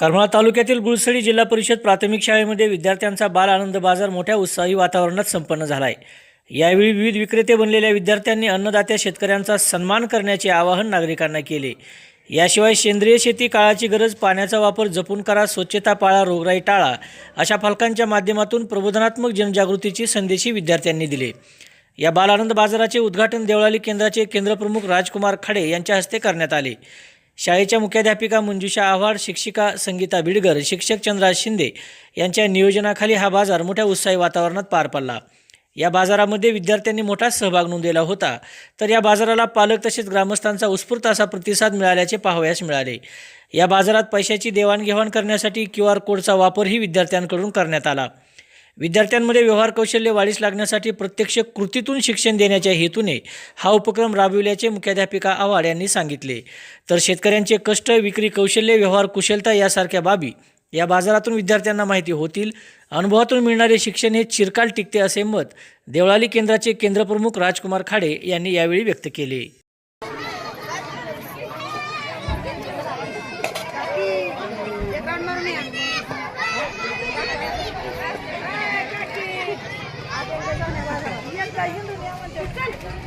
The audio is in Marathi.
करमाळा तालुक्यातील गुळसडी जिल्हा परिषद प्राथमिक शाळेमध्ये विद्यार्थ्यांचा बाल आनंद बाजार मोठ्या उत्साही वातावरणात संपन्न झाला आहे यावेळी विविध विक्रेते बनलेल्या विद्यार्थ्यांनी अन्नदात्या शेतकऱ्यांचा सन्मान करण्याचे आवाहन नागरिकांना केले. याशिवाय सेंद्रिय शेती काळाची गरज पाण्याचा वापर जपून करा स्वच्छता पाळा रोगराई टाळा अशा फलकांच्या माध्यमातून प्रबोधनात्मक जनजागृतीची संदेशही विद्यार्थ्यांनी दिले. या बाल आनंद बाजाराचे उद्घाटन देवळाली केंद्राचे केंद्रप्रमुख राजकुमार खाडे यांच्या हस्ते करण्यात आले. शाळेच्या मुख्याध्यापिका मंजुषा आव्हाड शिक्षिका संगीता बिडगर शिक्षक चंद्रा शिंदे यांच्या नियोजनाखाली हा बाजार मोठ्या उत्साही वातावरणात पार पडला. या बाजारामध्ये विद्यार्थ्यांनी मोठा सहभाग नोंदवला होता. तर या बाजाराला पालक तसेच ग्रामस्थांचा उत्स्फूर्त असा प्रतिसाद मिळाल्याचे पाहावयास मिळाले. या बाजारात पैशाची देवाणघेवाण करण्यासाठी क्यू आर कोडचा वापरही विद्यार्थ्यांकडून करण्यात आला. विद्यार्थ्यांमध्ये व्यवहार कौशल्य वाढीस लागण्यासाठी प्रत्यक्ष कृतीतून शिक्षण देण्याच्या हेतूने हा उपक्रम राबविल्याचे मुख्याध्यापिका आव्हाड यांनी सांगितले. तर शेतकऱ्यांचे कष्ट विक्री कौशल्य व्यवहार कुशलता यासारख्या बाबी या बाजारातून विद्यार्थ्यांना माहिती होतील. अनुभवातून मिळणारे शिक्षण हे चिरकाल टिकते असे मत देवळाली केंद्राचे केंद्रप्रमुख राजकुमार खाडे यांनी यावेळी व्यक्त केले. Indonesia.